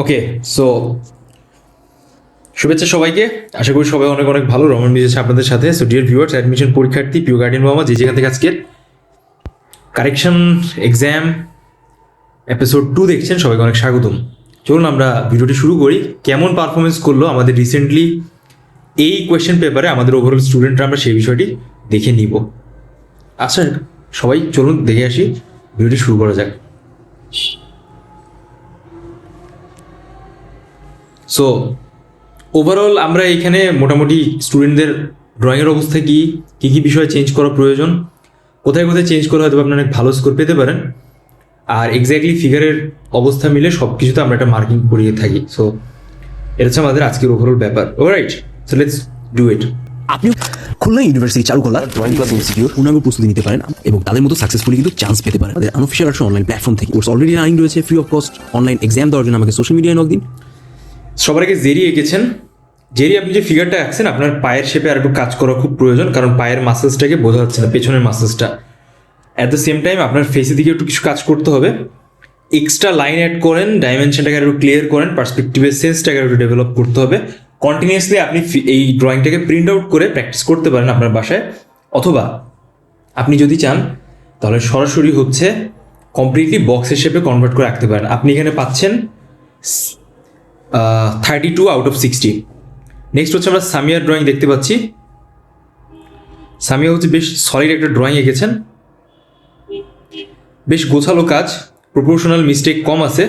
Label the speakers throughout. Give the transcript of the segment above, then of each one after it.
Speaker 1: Okay so শুভেচ্ছা সবাইকে। আশা করি সবাই অনেক অনেক ভালো, রমন মিজেছে আপনাদের সাথে। সো ডিয়ার ভিউয়ার্স অ্যাডমিশন পরীক্ষার্থী পিও গার্ডিয়ান মামা যে যেখান থেকে আজকের কারেকশন এক্সাম এপিসোড টু দেখছেন, সবাইকে অনেক স্বাগতম। চলুন আমরা ভিডিওটি শুরু করি। কেমন পারফরমেন্স করল আমাদের রিসেন্টলি এই কোয়েশ্চেন পেপারে আমাদের ওভারঅল স্টুডেন্টরা আমরা সেই বিষয়টি দেখে নিব। আচ্ছা সবাই চলুন দেখে আসি, ভিডিওটি শুরু করা যাক। সো ওভারঅল আমরা এখানে মোটামুটি স্টুডেন্টদের ড্রয়িংয়ের অবস্থা কী? কী কী বিষয়ে চেঞ্জ করা প্রয়োজন? কোথায় কোথায় চেঞ্জ করে হয়তো আপনি অনেক ভালো স্কোর পেতে পারেন? আর এক্স্যাক্টলি ফিগারের অবস্থা মিলে সব কিছুতে আমরা একটা মার্কিং করিয়ে থাকি। সো এটা হচ্ছে আমাদের আজকের ওভারঅল ব্যাপার। ও right so let's do it
Speaker 2: আপনি Khulna university Charukala drawing class institute পূর্ণাঙ্গ প্রস্তুতি নিতে পারেন এবং তাদের মতো সাকসেসফুলি কিন্তু চান্স পেতে পারেন। আমাদের আনঅফিসিয়াল অনলাইন প্ল্যাটফর্ম থেকে। কোর্স অলরেডি রানিং রয়েছে free of cost online exam দেওয়ার জন্য আমাকে সোশ্যাল মিডিয়ায় নক দিন।
Speaker 1: সবার আগে জেরি এঁকেছেন। জেরি, আপনি যে ফিগারটা আঁকছেন, আপনার পায়ের শেপে আর একটু কাজ করা খুব প্রয়োজন, কারণ পায়ের মাসেলসটাকে বোঝা যাচ্ছে না, পেছনের মাসেলসটা অ্যাট দ্য সেম টাইম আপনার ফেসের দিকে একটু কিছু কাজ করতে হবে। এক্সট্রা লাইন অ্যাড করেন ডাইমেনশনটাকে একটু ক্লিয়ার করেন পার্সপেক্টিভের সেন্সটাকে একটু ডেভেলপ করতে হবে। কন্টিনিউয়াসলি আপনি এই ড্রয়িংটাকে প্রিন্ট আউট করে প্র্যাকটিস করতে পারেন আপনার বাসায়। অথবা আপনি যদি চান, তাহলে সরাসরি হচ্ছে কমপ্লিটলি বক্সের শেপে কনভার্ট করে রাখতে পারেন। আপনি এখানে পাচ্ছেন thirty two out of sixty next হচ্ছে আমরা সামিয়ার ড্রয়িং দেখতে পাচ্ছি। সামিয়া হচ্ছে বেশ সলিড একটা ড্রয়িং এঁকেছেন। বেশ গোছালো কাজ প্রপোর্শনাল মিস্টেক কম আছে।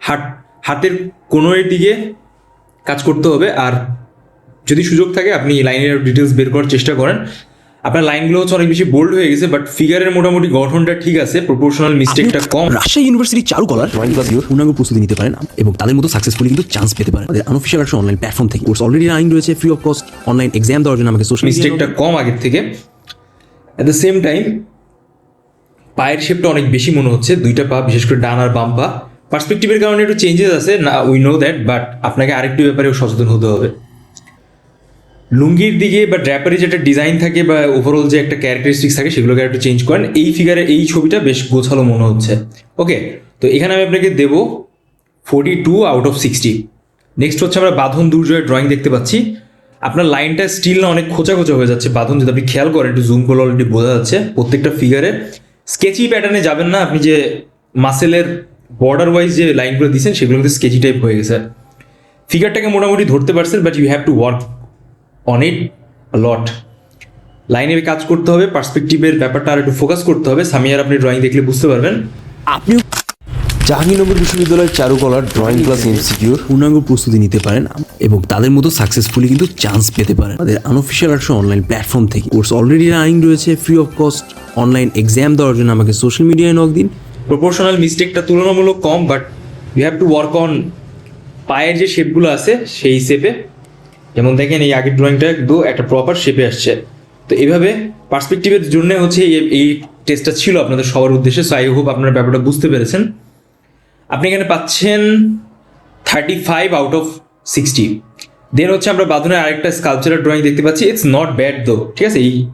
Speaker 1: হাত হাতের কোনোর দিকে কাজ করতে হবে। আর যদি সুযোগ থাকে, আপনি লাইনের ডিটেলস বের করার চেষ্টা করেন। আপনার লাইনগুলো হচ্ছে অনেক বেশি বোল্ড হয়ে গেছে বাট ফিগারের মোটামুটি গঠনটা ঠিক আছে প্রপোর্শনাল মিস্টেকটা কম।
Speaker 2: রাজশাহী ইউনিভার্সিটি চারুকলার ড্রয়িং ক্লাস পূর্ণাঙ্গ প্রস্তুতি নিতে পারেন এবং তাদের মতো সাকসেসফুলি কিন্তু চান্স পেতে পারেন। আমাদের আনঅফিসিয়াল একটা অনলাইন প্ল্যাটফর্ম থেকে। কোর্স অলরেডি রানিং রয়েছে free of cost online exam দেওয়ার জন্য আমাকে সোশ্যাল
Speaker 1: মিস্টেকটা কম আগের থেকে। অ্যাট দ্য সেম টাইম পায়ের শেপটা অনেক বেশি মনে হচ্ছে দুইটা পা বিশেষ করে ডান আর বাম পা। পার্সপেক্টিভের কারণে একটু চেঞ্জেস আছে না উই নো দ্যাট বাট আপনাকে আরেকটু ব্যাপারেও সচেতন হতে হবে। লুঙ্গির দিকে বা ড্র্যাপারি যেটা ডিজাইন থাকে বা ওভারঅল যে একটা ক্যারেক্টারিস্টিক্স থাকে, সেগুলোকে একটু চেঞ্জ করেন। এই ফিগারে এই ছবিটা বেশ গোছালো মনে হচ্ছে। ওকে তো এখানে আমি আপনাকে দেবো forty two out of sixty next হচ্ছে আমরা বাঁধন দুর্জয়ের ড্রয়িং দেখতে পাচ্ছি। আপনার লাইনটা স্টিল না অনেক খোঁচা খোঁচা হয়ে যাচ্ছে। বাঁধন যদি আপনি খেয়াল করেন, একটু জুম করলে অলরেডি বোঝা যাচ্ছে প্রত্যেকটা ফিগারে স্কেচি প্যাটার্নে যাবেন না, আপনি যে মাসেলের বর্ডার ওয়াইজ যে লাইনগুলো দিচ্ছেন সেগুলো কিন্তু স্কেচি টাইপ হয়ে গেছে। ফিগারটাকে মোটামুটি ধরতে পারছেন but you have to work on it lot লাইনে কাজ করতে হবে পার্সপেক্টিভের ব্যাপারটা আর একটু ফোকাস করতে হবে। সামিয়ার আপনি ড্রয়িং দেখলে বুঝতে পারবেন।
Speaker 2: আপনিও
Speaker 3: জাহাঙ্গীরনগর বিশ্ববিদ্যালয়ের চারুকলার ড্রয়িং ক্লাস ইনস্টিটিউট
Speaker 2: পূর্ণাঙ্গ প্রস্তুতি নিতে পারেন এবং তাদের মতো সাকসেসফুলি কিন্তু চান্স পেতে পারেন। তাদের আনঅফিসিয়াল একটা অনলাইন প্ল্যাটফর্ম থেকে। কোর্স অলরেডি রানিং রয়েছে free of cost online exam দেওয়ার জন্য আমাকে সোশ্যাল মিডিয়ায় নক দিন।
Speaker 1: প্রপোর্শনাল মিস্টেকটা তুলনামূলক কম but you have to work on পায়ের যে শেপগুলো আছে সেই শেপে যেমন দেখেন এই আগের ড্রয়িংটা কিন্তু একটা প্রপার শেপে আসছে। তো এইভাবে পার্সপেক্টিভের জন্য হচ্ছে এই- টেস্টটা ছিল আপনাদের সবার উদ্দেশ্যে সো আই হোপ আপনারা ব্যাপারটা বুঝতে পেরেছেন। আপনি এখানে পাচ্ছেন thirty five out of sixty then হচ্ছে আমরা বাঁধনের আরেকটা স্কালচারাল ড্রয়িং দেখতে পাচ্ছি। ইটস নট ব্যাড দো ঠিক আছে? এই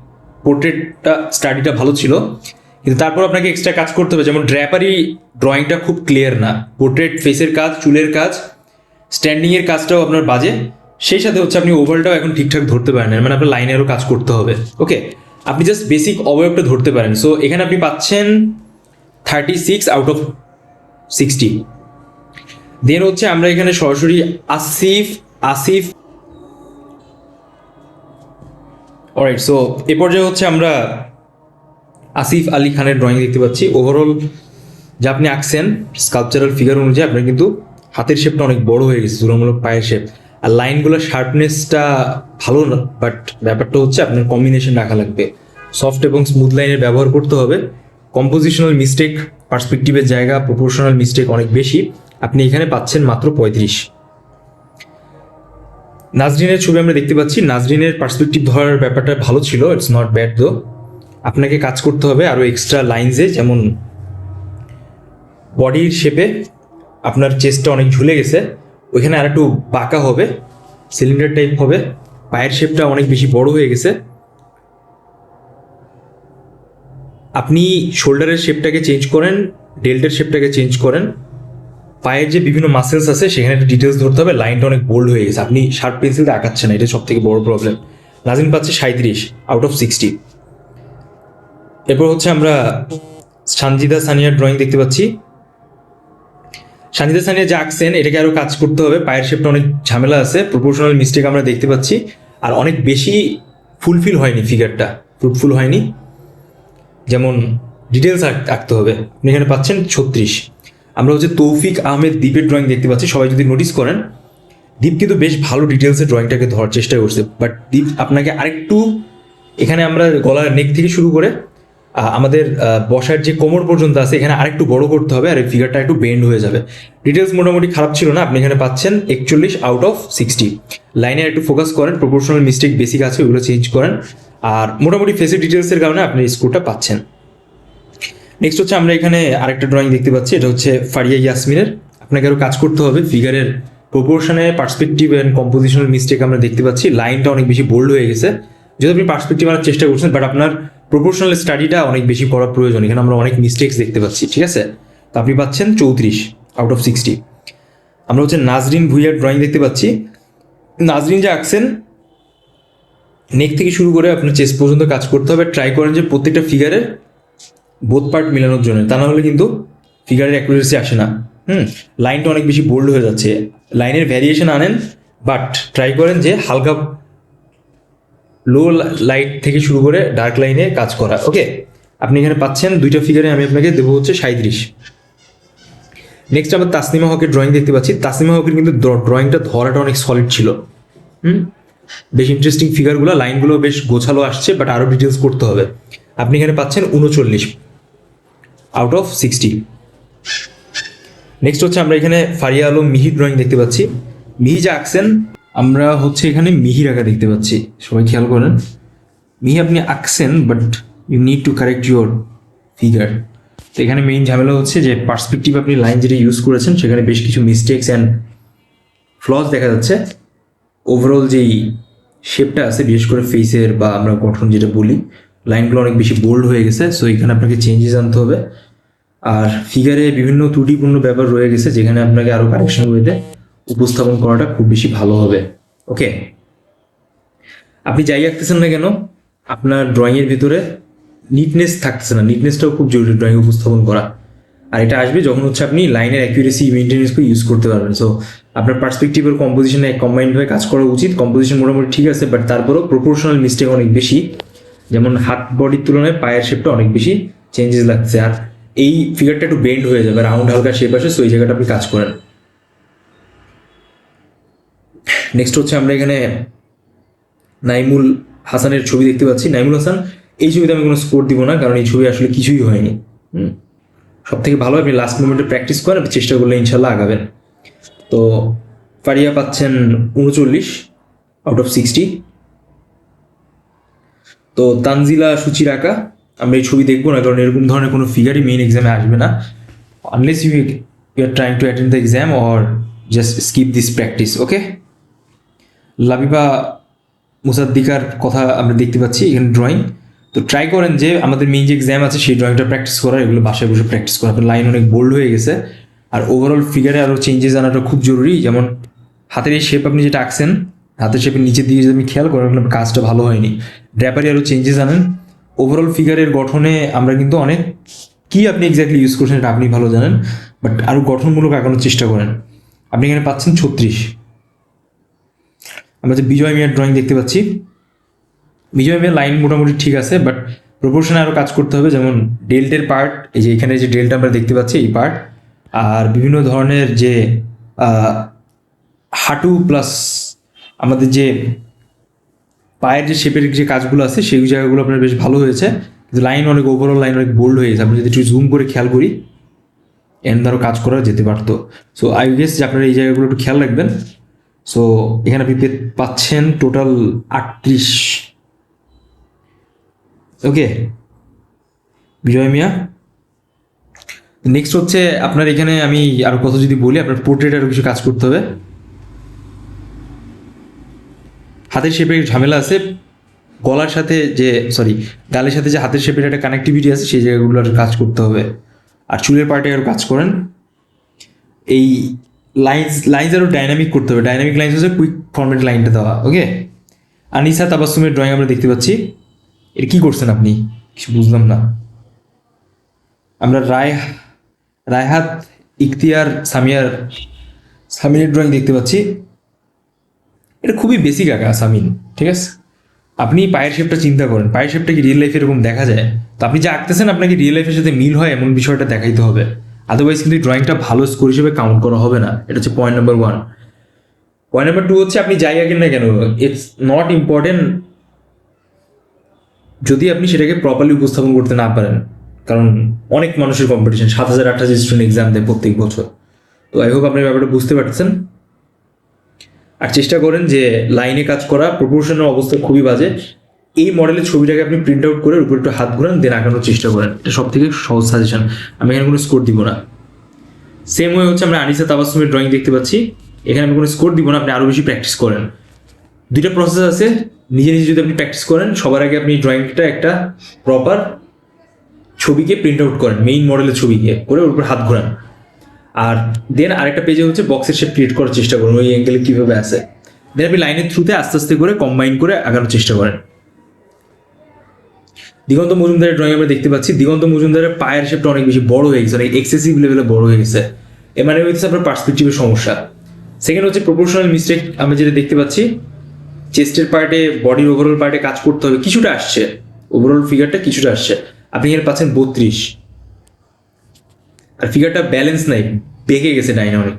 Speaker 1: পোর্ট্রেটটা স্টাডিটা ভালো ছিল। কিন্তু তারপর আপনাকে এক্সট্রা কাজ করতে হবে। যেমন ড্র্যাপারি ড্রয়িংটা খুব ক্লিয়ার না। পোর্ট্রেট ফেসের কাজ, চুলের কাজ স্ট্যান্ডিংয়ের কাজটাও আপনার বাজে। সেই সাথে হচ্ছে আপনি ওভারটাও এখন ঠিকঠাক ধরতে পারেন মানে আপনার লাইনেরও কাজ করতে হবে। ওকে আপনি জাস্ট বেসিক অবয়বটা ধরতে পারেন। সো এখানে আপনি পাচ্ছেন thirty six out of sixty then হচ্ছে আমরা এখানে সরাসরি আসিফ আসিফ। অলরাইট সো এ পর্যায়ে হচ্ছে আমরা আসিফ আলী খানের ড্রয়িং দেখতে পাচ্ছি। ওভারঅল যা আপনি আঁকছেন স্কালপচারাল ফিগার অনুযায়ী আপনার কিন্তু হাতের শেপটা অনেক বড় হয়ে গেছে, তুলনামূলক পায়ের শেপ আর লাইনগুলোর শার্পনেসটা ভালো না বাট ব্যাপারটা হচ্ছে আপনার কম্বিনেশন রাখা লাগবে। সফট এবং স্মুথ লাইনের ব্যবহার করতে হবে। কম্পোজিশনাল মিস্টেক পার্সপেক্টিভের জায়গা প্রপোর্শনাল মিস্টেক অনেক বেশি। আপনি এখানে পাচ্ছেন মাত্র পঁয়ত্রিশ। নাজরিনের ছবি আমরা দেখতে পাচ্ছি। নাজরিনের পার্সপেক্টিভ ধরার ব্যাপারটা ভালো ছিল ইটস নট ব্যাড দো আপনাকে কাজ করতে হবে আরও এক্সট্রা লাইনসে যেমন বডির শেপে আপনার চেস্টটা অনেক ঝুলে গেছে। ওইখানে আর একটু বাঁকা হবে সিলিন্ডার টাইপ হবে। পায়ের শেপটা অনেক বেশি বড় হয়ে গেছে। আপনি শোল্ডারের শেপটাকে চেঞ্জ করেন ডেল্টের শেপটাকে চেঞ্জ করেন। পায়ের যে বিভিন্ন মাসেলস আছে, সেখানে একটু ডিটেলস ধরতে হবে। লাইনটা অনেক বোল্ড হয়ে গেছে। আপনি শার্প পেন্সিলটা আঁকাচ্ছেন এটা সব থেকে বড় প্রবলেম নাজিন পাচ্ছে সাঁত্রিশ আউট অফ সিক্সটি এরপর হচ্ছে আমরা সানজিদা সানিয়ার ড্রয়িং দেখতে পাচ্ছি। সানজিদা সানিয়া যে আঁকছেন এটাকে আরও কাজ করতে হবে। পায়ের শেপটা অনেক ঝামেলা আছে। প্রপোর্শনাল মিস্টেক আমরা দেখতে পাচ্ছি। আর অনেক বেশি ফুলফিল হয়নি ফিগারটা ফ্রুটফুল হয়নি। যেমন ডিটেলস আঁকতে হবে। এখানে পাচ্ছেন ছত্রিশ। আমরা হচ্ছে তৌফিক আহমেদ দ্বীপের ড্রয়িং দেখতে পাচ্ছি। সবাই যদি নোটিস করেন, দীপ কিন্তু বেশ ভালো ডিটেলসে ড্রয়িংটাকে ধরার চেষ্টা করছে। বাট দীপ আপনাকে আরেকটু এখানে আমরা গলার নেক থেকে শুরু করে আমাদের বসার যে কোমর পর্যন্ত আছে, এখানে আরেকটু বড় করতে হবে, আর এই ফিগারটা একটু বেন্ড হয়ে যাবে। ডিটেলস মোটামুটি খারাপ ছিল না, আপনি এখানে পাচ্ছেন একচল্লিশ আউট অফ সিক্সটি লাইনে একটু ফোকাস করেন প্রপোর্শনাল মিস্টেক বেসিক আছে, ওগুলো চেঞ্জ করেন। আর মোটামুটি ফেসের ডিটেলসের কারণে আপনি স্কোরটা পাচ্ছেন। নেক্সট হচ্ছে আমরা এখানে আরেকটা ড্রয়িং দেখতে পাচ্ছি, এটা হচ্ছে ফারিয়া ইয়াসমিনের। আপনাকে আরও কাজ করতে হবে ফিগারের প্রপোর্শনে পার্সপেক্টিভ অ্যান্ড কম্পোজিশনাল মিস্টেক আমরা দেখতে পাচ্ছি। লাইনটা অনেক বেশি বোল্ড হয়ে গেছে। যদি আপনি পার্সপেক্টিভ আনার চেষ্টা করছেন বাট আপনার প্রপোর্শনাল স্টাডিটা অনেক বেশি করা প্রয়োজন। এখানে আমরা অনেক মিস্টেক্স দেখতে পাচ্ছি, ঠিক আছে? তো আপনি পাচ্ছেন চৌত্রিশ আউট অফ সিক্সটি আমরা হচ্ছে নাজরিন ভুইয়ার ড্রয়িং দেখতে পাচ্ছি। নাজরিন যে আঁকছেন নেক থেকে শুরু করে আপনার চেস্ট পর্যন্ত কাজ করতে হবে। ট্রাই করেন যে প্রত্যেকটা ফিগারের বোধ পার্ট মেলানোর জন্য। তা না হলে কিন্তু ফিগারের অ্যাকুরেসি আসে না। হুম লাইনটা অনেক বেশি বোল্ড হয়ে যাচ্ছে। লাইনের ভ্যারিয়েশন আনেন বাট ট্রাই করেন যে হালকা লো লাইট থেকে শুরু করে ডার্ক লাইনে কাজ করা ওকে আপনি এখানে পাচ্ছেন দুইটা ফিগারে আমি আপনাকে দেবো হচ্ছে সাঁত্রিশ নেক্সট আবার তাসনিমা হকের ড্রয়িং দেখতে পাচ্ছি। তাসনিমা হকের কিন্তু ড্রয়িংটা ধরাটা অনেক সলিড ছিল। হুম? বেশ ইন্টারেস্টিং ফিগারগুলো লাইনগুলো বেশ গোছালো আসছে বাট আরও ডিটেলস করতে হবে। আপনি এখানে পাচ্ছেন উনচল্লিশ। আউট অফ সিক্সটি নেক্সট হচ্ছে আমরা এখানে ফারিয়া আলম মিহির ড্রয়িং দেখতে পাচ্ছি। মিহি যা আঁকছেন আমরা হচ্ছে এখানে মিহি রাখা দেখতে পাচ্ছি। সবাই খেয়াল করেন। মিহি আপনি আঁকছেন but you need to correct your figure তো এখানে মেইন ঝামেলা হচ্ছে যে পার্সপেক্টিভ আপনি লাইন যেটা ইউজ করেছেন সেখানে বেশ কিছু মিস্টেক্স অ্যান্ড ফ্লস দেখা যাচ্ছে। ওভারঅল যেই শেপটা আছে বিশেষ করে ফেসের বা আমরা গঠন যেটা বলি লাইনগুলো অনেক বেশি বোল্ড হয়ে গেছে সো এখানে আপনাকে চেঞ্জেস আনতে হবে। আর ফিগারে বিভিন্ন ত্রুটিপূর্ণ ব্যাপার রয়ে গেছে যেখানে আপনাকে আরও কারেকশন ওয়েতে উপস্থাপন করাটা খুব বেশি ভালো হবে। ওকে? আপনি যাই আঁকতেছেন না কেন, আপনার ড্রয়িংয়ের ভিতরে নিটনেস থাকতেছে না। নিটনেসটাও খুব জরুরি ড্রয়িং উপস্থাপন করা। আর এটা আসবে যখন হচ্ছে আপনি লাইনের অ্যাকুরেসি মেনটেনেন্সকে ইউজ করতে পারবেন। সো আপনার পার্সপেক্টিভের কম্পোজিশনে কম্বাইন্ড হয়ে কাজ করা উচিত। কম্পোজিশন মোটামুটি ঠিক আছে বাট তারপরেও প্রপোর্শনাল মিস্টেক অনেক বেশি। যেমন হাত বডির তুলনায় পায়ের শেপটা অনেক বেশি চেঞ্জেস লাগছে। আর এই ফিগারটা একটু বেন্ড হয়ে যাবে রাউন্ড হালকা শেপ আসে সো এই জায়গাটা আপনি কাজ করেন। নেক্সট হচ্ছে আমরা এখানে নাইমুল হাসানের ছবি দেখতে পাচ্ছি। নাইমুল হাসান, এই ছবিতে আমি কোনো স্কোর দিব না, কারণ এই ছবি আসলে কিছুই হয়নি। সব থেকে ভালো, আপনি লাস্ট মোমেন্টে প্র্যাকটিস করেন, আপনি চেষ্টা করলে ইনশাল্লাহ আগাবেন। তো ফারিয়া পাচ্ছেন উনচল্লিশ আউট অফ সিক্সটি তো তানজিলা সুচির আঁকা আমরা এই ছবি দেখব না, কারণ এরকম ধরনের কোনো ফিগারই মেইন এক্সামে আসবে না। Unless you you are trying to attend the exam or just skip this practice okay Labiba মুসাদ্দিকার কথা আমরা দেখতে পাচ্ছি, এখানে ড্রয়িং তো ট্রাই করেন যে আমাদের মেইন যে এক্সাম আছে, সেই ড্রয়িংটা প্র্যাকটিস করার, এগুলো বাসায় বসে প্র্যাকটিস করা। আপনার লাইন অনেক বোল্ড হয়ে গেছে। আর ওভারঅল ফিগারে আরও চেঞ্জেস আনাটা খুব জরুরি। যেমন হাতের এই শেপ আপনি যেটা আঁকছেন, হাতের শেপের নিচের দিকে যদি আপনি খেয়াল করেন, আপনার কাজটা ভালো হয়নি। ড্র্যাপারে আরও চেঞ্জেস আনেন। ওভারঅল ফিগারের গঠনে আমরা কিন্তু অনেক কি আপনি এক্স্যাক্টলি ইউজ করছেন এটা আপনি ভালো জানেন। বাট আরও গঠনমূলক আঁকানোর চেষ্টা করেন। আপনি এখানে পাচ্ছেন ছত্রিশ। আমরা যে বিজয় মিয়ার ড্রয়িং দেখতে পাচ্ছি, বিজয় মিয়ার লাইন মোটামুটি ঠিক আছে বাট প্রপোর্শনে আরও কাজ করতে হবে, যেমন ডেল্টের পার্ট এই যে এখানে যে ডেল্টা আমরা দেখতে পাচ্ছি, এই পার্ট আর বিভিন্ন ধরনের যে হাঁটু প্লাস আমাদের যে পায়ের যে শেপের যে কাজগুলো আছে, সেই জায়গাগুলো আপনার বেশ ভালো হয়েছে, কিন্তু লাইন অনেক ওভারঅল লাইন অনেক বোল্ড হয়ে গেছে। আপনি যদি একটু জুম করে খেয়াল করি এন দ্বারা কাজ করা যেতে পারতো। সো আই গেস যে আপনারা এই জায়গাগুলো একটু খেয়াল রাখবেন। সো এখানে আপনি পাচ্ছেন টোটাল আটত্রিশ। ওকে বিজয় মিয়া? নেক্সট হচ্ছে আপনার এখানে আমি আরও কথা যদি বলি, আপনার পোর্ট্রেট আরও কিছু কাজ করতে হবে। হাতের শেপের ঝামেলা আছে, গলার সাথে যে সরি গালের সাথে যে হাতের শেপের একটা কানেক্টিভিটি আছে, সেই জায়গাগুলো আর কাজ করতে হবে। আর চুলের পার্টে আরও কাজ করেন। এই লাইন্স লাইন্স আরও ডাইনামিক করতে হবে। ডাইনামিক লাইন্স হচ্ছে কুইক ফর্মেট লাইনটা দেওয়া ওকে আনিসা তাবাসুমের ড্রয়িং আমরা দেখতে পাচ্ছি। এটা কি করছেন আপনি? কিছু বুঝলাম না। আমরা রায়, রায়হাত, ইখতিয়ার, সামিয়ার, সামিনের ড্রয়িং দেখতে পাচ্ছি। এটা খুবই বেসিক আঁকা, সামিন, ঠিক আছে? আপনি পায়ের শেপটা চিন্তা করেন। পায়ের শেপটা কি রিয়েল লাইফে এরকম দেখা যায়? তো আপনি যা আঁকতেছেন, আপনাকে রিয়েল লাইফের সাথে মিল হয়, এমন বিষয়টা দেখাইতে হবে। আদারওয়াইজ কিন্তু ড্রয়িংটা ভালো স্কোর হিসেবে কাউন্ট করা হবে না। এটা হচ্ছে point number one point number two হচ্ছে আপনি যাই আঁকেন না কেন? ইটস নট ইম্পর্টেন্ট যদি আপনি সেটাকে প্রপারলি উপস্থাপন করতে না পারেন। কারণ অনেক মানুষের কম্পিটিশন সাত হাজার, আট হাজার স্টুডেন্ট এক্সাম দেয় প্রত্যেক বছর। তো আই হোপ আপনি ব্যাপারটা বুঝতে পারছেন। আর চেষ্টা করেন যে লাইনে কাজ করা প্রপোর্শনের অবস্থা খুবই বাজে। এই মডেলের ছবিটাকে আপনি প্রিন্ট আউট করে উপরে একটু হাত ঘুরান দেন আঁকানোর চেষ্টা করেন। এটা সব থেকে সহজ সাজেশন আমি এখানে কোনো স্কোর দিব না। সেম ওয়ে হচ্ছে আমরা আনিসা তাবাসুমের ড্রয়িং দেখতে পাচ্ছি। এখানে আমি কোনো স্কোর দিব না, আপনি আরও বেশি প্র্যাকটিস করেন। দুইটা প্রসেস আছে, নিজে নিজে যদি আপনি প্র্যাকটিস করেন, সবার আগে আপনি ড্রয়িংটা একটা প্রপার ছবিকে প্রিন্ট আউট করেন মেইন মডেলের ছবিকে, করে ওর উপর হাত ঘোরান। আর দেন আরেকটা পেজে হচ্ছে বক্সের শেপ ক্রিয়েট করার চেষ্টা করুন, ওই অ্যাঙ্গেলে কীভাবে আসে দেন আপনি লাইনের থ্রুতে আস্তে আস্তে করে কম্বাইন করে আগানোর চেষ্টা করেন। দিগন্ত মজুমদারের ড্রয়িং আমরা দেখতে পাচ্ছি। দিগন্ত মজুমদারের পায়ের শেপটা অনেক বেশি বড় হয়ে গেছে, অনেক এক্সেসিভ লেভেলে বড় হয়ে গেছে। এর মানে হচ্ছে আপনার পার্সপেক্টিভের সমস্যা। সেকেন্ড হচ্ছে প্রপোর্শনাল মিস্টেক আমরা যেটা দেখতে পাচ্ছি চেস্টের পার্টে বডির ওভারঅল পার্টে কাজ করতে হবে। কিছুটা আসছে। ওভারঅল ফিগারটা কিছুটা আসছে। আপনি এখানে পাচ্ছেন বত্রিশ। আর ফিগারটা ব্যালেন্স নাই, বেঁকে গেছে ডাইনে অনেক।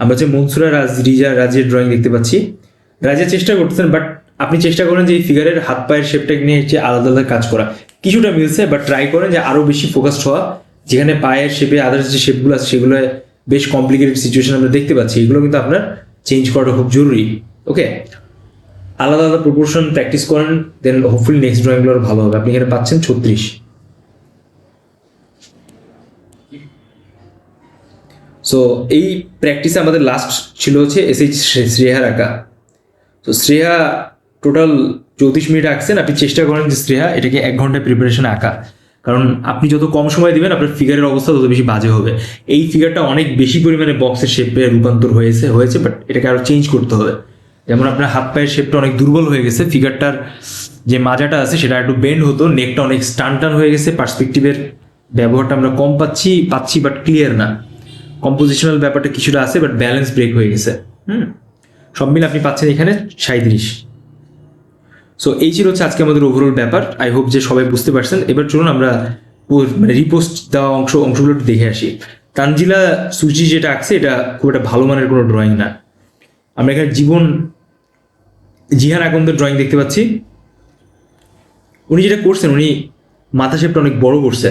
Speaker 1: আমরা হচ্ছে মনসুরা রাজ, রিজা রাজের ড্রয়িং দেখতে পাচ্ছি। রাজের চেষ্টা করতেছেন বাট আপনি চেষ্টা করেন যে এই ফিগারের হাত পায়ের শেপটাকে নিয়ে হচ্ছে আলাদা আলাদা কাজ করা। কিছুটা মিলছে বাট ট্রাই করেন যে আরও বেশি ফোকাসড হওয়া। যেখানে পায়ের শেপে আদার্স যে শেপগুলো আছে, সেগুলো বেশ কমপ্লিকেটেড সিচুয়েশন আমরা দেখতে পাচ্ছি। এগুলো কিন্তু আপনার চেঞ্জ করাটা খুব জরুরি। ওকে আলাদা আলাদা প্রপোর্শন প্র্যাকটিস করেন দেন হোপফুলি নেক্সট ড্রয়িংগুলো আরও ভালো হবে। আপনি এখানে পাচ্ছেন ছত্রিশ। সো এই প্র্যাকটিসে আমাদের লাস্ট ছিল হচ্ছে এস এইচ শ্রেয়ার আঁকা তো শ্রেয়া টোটাল চৌত্রিশ মিনিট আঁকছেন আপনি চেষ্টা করেন যে শ্রেয়া এটাকে এক ঘণ্টা প্রিপারেশন আঁকা। কারণ আপনি যত কম সময় দিবেন, আপনার ফিগারের অবস্থা তত বেশি বাজে হবে। এই ফিগারটা অনেক বেশি পরিমাণে বক্সের শেপে রূপান্তর হয়েছে হয়েছে বাট এটাকে আরও চেঞ্জ করতে হবে। যেমন আপনার হাত পায়ের শেপটা অনেক দুর্বল হয়ে গেছে ফিগারটার যে মাজাটা আছে, সেটা একটু বেন্ড হতো নেকটা অনেক স্টান টান হয়ে গেছে পার্সপেক্টিভের ব্যবহারটা আমরা কম পাচ্ছি পাচ্ছি বাট ক্লিয়ার না। কম্পোজিশনাল ব্যাপারটা কিছুটা আছে বাট ব্যালেন্স ব্রেক হয়ে গেছে। হুম? সব মিলে আপনি পাচ্ছেন এখানে সাঁত্রিশ সো এই ছিল হচ্ছে আজকে আমাদের ওভারঅল ব্যাপার। আই হোপ যে সবাই বুঝতে পারছেন। এবার চলুন আমরা মানে রিপোস্ট দেওয়া অংশ অংশগুলো একটু দেখে আসি। তানজিলা সুচি যেটা আঁকছে, এটা খুব একটা ভালো মানের কোনো ড্রয়িং না। আমরা এখানে জীবন জিহান আকন্দের ড্রয়িং দেখতে পাচ্ছি। উনি যেটা করছেন, উনি মাথা শেপটা অনেক বড় করছে।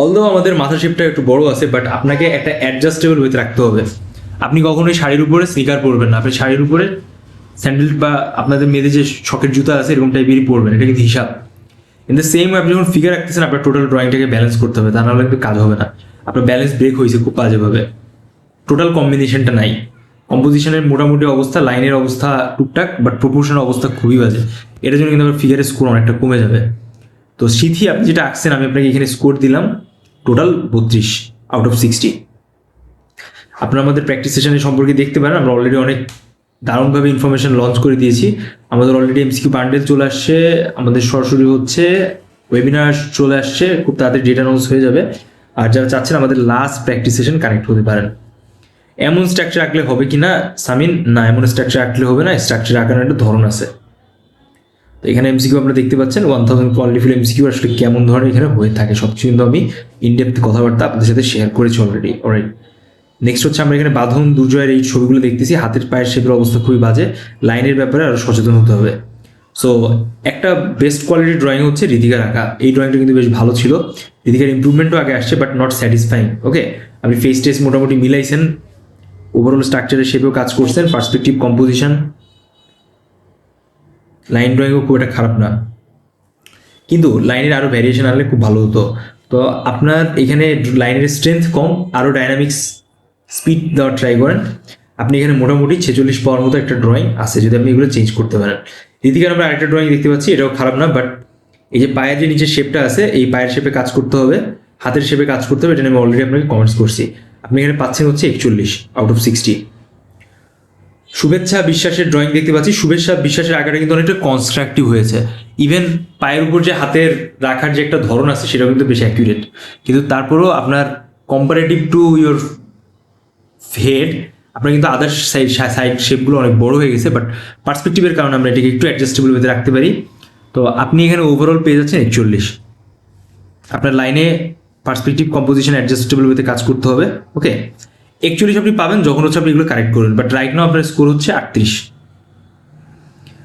Speaker 1: অলদো আমাদের মাথা শেপটা একটু বড় আছে বাট আপনাকে একটা অ্যাডজাস্টেবল ওয়েতে রাখতে হবে। আপনি কখনোই শাড়ির উপরে স্নিকার পরবেন না। আপনি শাড়ির উপরে স্যান্ডেল বা আপনাদের মেয়েদের যে শখের জুতা আছে এরকম টাইপেরই পরবেন, এটা কিন্তু হিসাব। ইন দ্য সেম আপনি যখন ফিগার রাখতেছেন আপনার টোটাল ড্রয়িংটাকে ব্যালেন্স করতে হবে, তা নাহলে কিন্তু কাজ হবে না। আপনার ব্যালেন্স ব্রেক হয়েছে খুব বাজেভাবে। টোটাল কম্বিনেশনটা নাই। কম্পোজিশনের মোটামুটি অবস্থা লাইনের অবস্থা টুকটাক বাট প্রপোর্শনের অবস্থা খুবই বাজে। এটার জন্য কিন্তু আপনার ফিগারের স্কোর অনেকটা কমে যাবে। তো সিথি, আপনি যেটা আঁকছেন, আমি আপনাকে এখানে স্কোর দিলাম। টোটাল বত্রিশ আউট অফ সিক্সটি আপনারা আমাদের প্র্যাকটিস সেশনের সম্পর্কে দেখতে পারেন, আমরা অলরেডি অনেক দারুণভাবে ইনফরমেশন লঞ্চ করে দিয়েছি। আমাদের অলরেডি এমসিকিউ বান্ডেল চলে আসছে, আমাদের সরাসরি হচ্ছে ওয়েবিনার চলে আসছে, খুব তাড়াতাড়ি ডেটা অ্যানাউন্স হয়ে যাবে। আর যারা চাচ্ছেন আমাদের লাস্ট প্র্যাকটিস সেশন কানেক্ট হতে পারেন। এমন স্ট্রাকচার আঁকলে হবে কি না সামিন? না, এমন স্ট্রাকচার আঁকলে হবে না স্ট্রাকচার আঁকানোর একটা ধরন আছে। তো এখানে এমসিকিউ আপনারা দেখতে পাচ্ছেন ওয়ান থাউজেন্ড কোয়ালিটিফুল এমসিকিউ আসলে কেমন ধরনের এখানে হয়ে থাকে সব কিছু কিন্তু আমি ইনডেপথ কথাবার্তা আপনাদের সাথে শেয়ার করেছি অলরেডি অলরাইট নেক্সট হচ্ছে আমরা এখানে বাঁধন দুর্জয়ের এই ছবিগুলো দেখতেছি। হাতের পায়ের শেপের অবস্থা খুবই বাজে। লাইনের ব্যাপারে আরও সচেতন হতে হবে। সো একটা বেস্ট কোয়ালিটির ড্রয়িং হচ্ছে ঋতিকার আঁকা। এই ড্রয়িংটা কিন্তু বেশ ভালো ছিল। ঋতিকার ইমপ্রুভমেন্টও আগে আসছে বাট নট স্যাটিসফাইং ওকে আপনি ফেস টেস্ট মোটামুটি মিলাইছেন। ওভারঅল স্ট্রাকচারের শেপেও কাজ করছেন পার্সপেক্টিভ কম্পোজিশন লাইন ড্রয়িংও খুব একটা খারাপ না। কিন্তু লাইনের আরও ভ্যারিয়েশন আনলে খুব ভালো হতো। তো আপনার এখানে লাইনের স্ট্রেংথ কম আরও ডাইনামিক্স স্পিড দেওয়ার ট্রাই করেন। আপনি এখানে মোটামুটি ছেচল্লিশ পাওয়ার মতো একটা ড্রয়িং আছে, যদি আপনি এগুলো চেঞ্জ করতে পারেন। এদিকে আমরা আরেকটা ড্রয়িং দেখতে পাচ্ছি, এটাও খারাপ না বাট এই যে পায়ের যে নিচের শেপটা আছে, এই পায়ের শেপে কাজ করতে হবে, হাতের শেপে কাজ করতে হবে, এটা আমি অলরেডি আপনাকে কমেন্টস করছি। আপনি এখানে পাচ্ছেন হচ্ছে একচল্লিশ আউট অফ সিক্সটি শুভেচ্ছা বিশ্বাসের ড্রয়িং দেখতে পাচ্ছি। শুভেচ্ছা বিশ্বাসের আকারটা কিন্তু অনেকটা কনস্ট্রাকটিভ হয়েছে। ইভেন পায়ের উপর যে হাতের রাখার যে একটা ধরন আছে, সেটাও কিন্তু বেশি অ্যাকুরেট কিন্তু তারপরেও আপনার কম্পারেটিভ টু ইয়োর হেড আপনার কিন্তু আদার সাইড সাইড শেপগুলো অনেক বড় হয়ে গেছে বাট পার্সপেক্টিভের কারণে আমরা এটাকে একটু অ্যাডজাস্টেবল ভেতরে রাখতে পারি। তো আপনি এখানে ওভারঅল পেয়ে যাচ্ছেন একচল্লিশ। আপনার লাইনে পার্সপেক্টিভ কম্পোজিশন অ্যাডজাস্টেবল ওয়েতে কাজ করতে হবে ওকে একচল্লিশ আপনি পাবেন যখন হচ্ছে আপনি এগুলো কারেক্ট করবেন বাট রাইট নাও আপনার স্কোর হচ্ছে আটত্রিশ।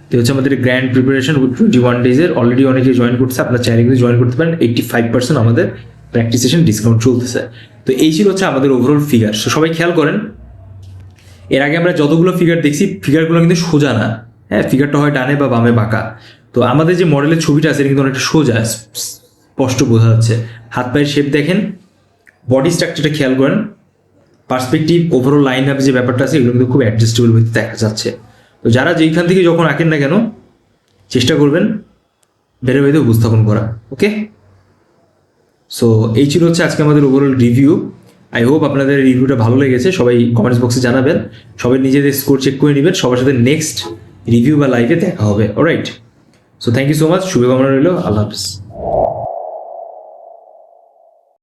Speaker 1: তো হচ্ছে আমাদের গ্র্যান্ড প্রিপারেশন টোয়েন্টি ওয়ান ডেজের অলরেডি অনেকে জয়েন করছে, আপনার চাইলে জয়েন করতে পারেন এইটটি ফাইভ পার্সেন্ট আমাদের প্র্যাকটিস সেশন ডিসকাউন্ট চলতেছে। তো এই ছিল হচ্ছে আমাদের ওভারঅল ফিগার সো সবাই খেয়াল করেন, এর আগে আমরা যতগুলো ফিগার দেখছি ফিগারগুলো কিন্তু সোজা না। হ্যাঁ ফিগারটা হয় ডানে বা বামে বাঁকা। তো আমাদের যে মডেলের ছবিটা আছে, এটা কিন্তু অনেকটা সোজা স্পষ্ট বোঝা যাচ্ছে। হাত পায়ের শেপ দেখেন বডি স্ট্রাকচারটা খেয়াল করেন। পার্সপেক্টিভ ওভারঅল লাইন আপ যে ব্যাপারটা আছে, এগুলো কিন্তু খুব অ্যাডজাস্টেবল হইতে দেখা যাচ্ছে। তো যারা যেইখান থেকে যখন আঁকেন না কেন, চেষ্টা করবেন বেড়ে বেড়ে উপস্থাপন করা ওকে সো এই ছিল হচ্ছে আজকে আমাদের ওভারঅল রিভিউ আই হোপ আপনাদের রিভিউটা ভালো লেগেছে। সবাই কমেন্টস বক্সে জানাবেন। সবাই নিজেদের স্কোর চেক করে নেবেন। সবার সাথে নেক্সট রিভিউ বা লাইভে দেখা হবে। Right so thank you so much শুভকামনা রইল। আল্লাহ হাফিজ।